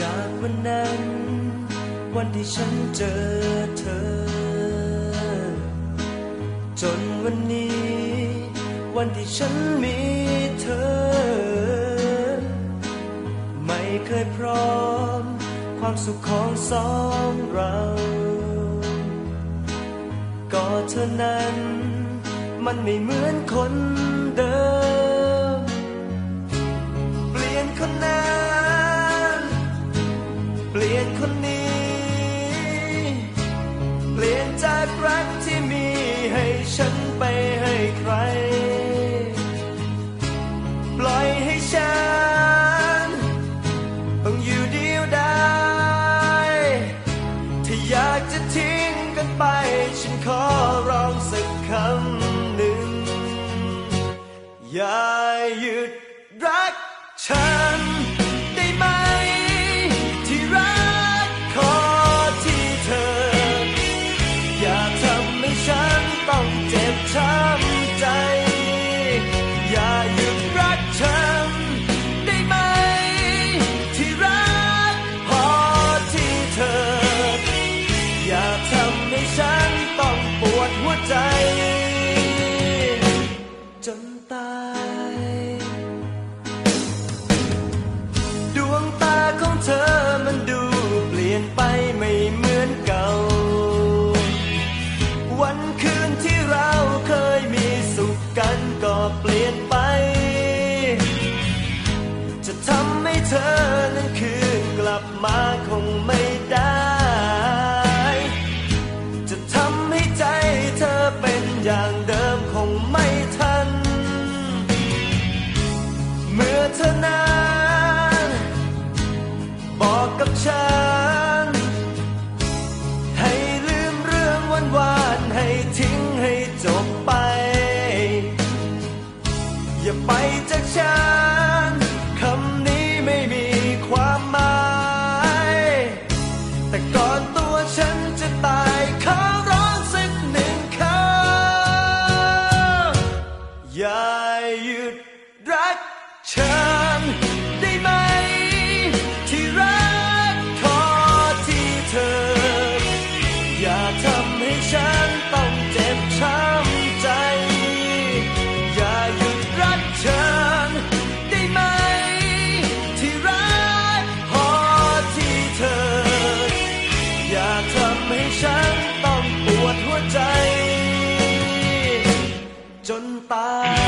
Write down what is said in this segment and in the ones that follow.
จากวันนั้น วันที่ฉันเจอเธอ จนวันนี้ วันที่ฉันมีเธอ ไม่เคยพร้อม ความสุขของสองเรา ก็เธอนั้น มันไม่เหมือนคนเดิม ขอร้องสักคำหนึ่งอย่า จนตาย ดวงตาของเธอมันดูเปลี่ยนไปไม่เหมือนเก่า วันคืนที่เราเคยมีสุขกันก็เปลี่ยนไป จะทำให้เธอนั้นคืนกลับมาคงไม่ได้จะทำให้ใจเธอเป็นอย่างเดิมคงไม่ทัน เธอนาน บอกกับฉัน ให้ลืมเรื่องวันวานให้ทิ้งให้จบไป อย่าไปจากฉันางฉันต้องปวดหัวใจ จนตาย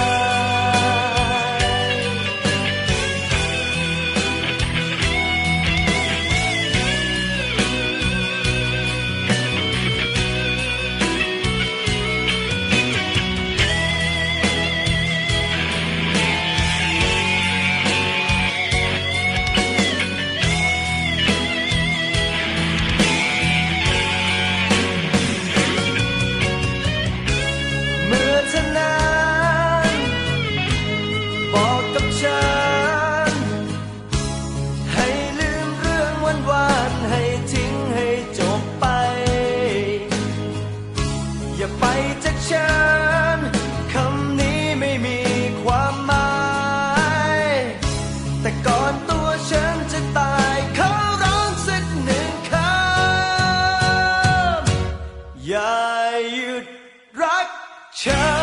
자.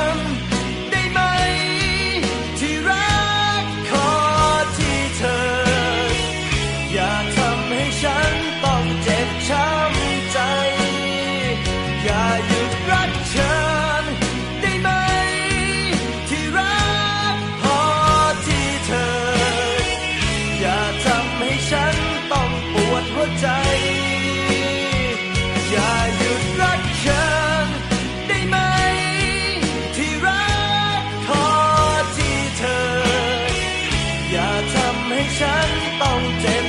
想到这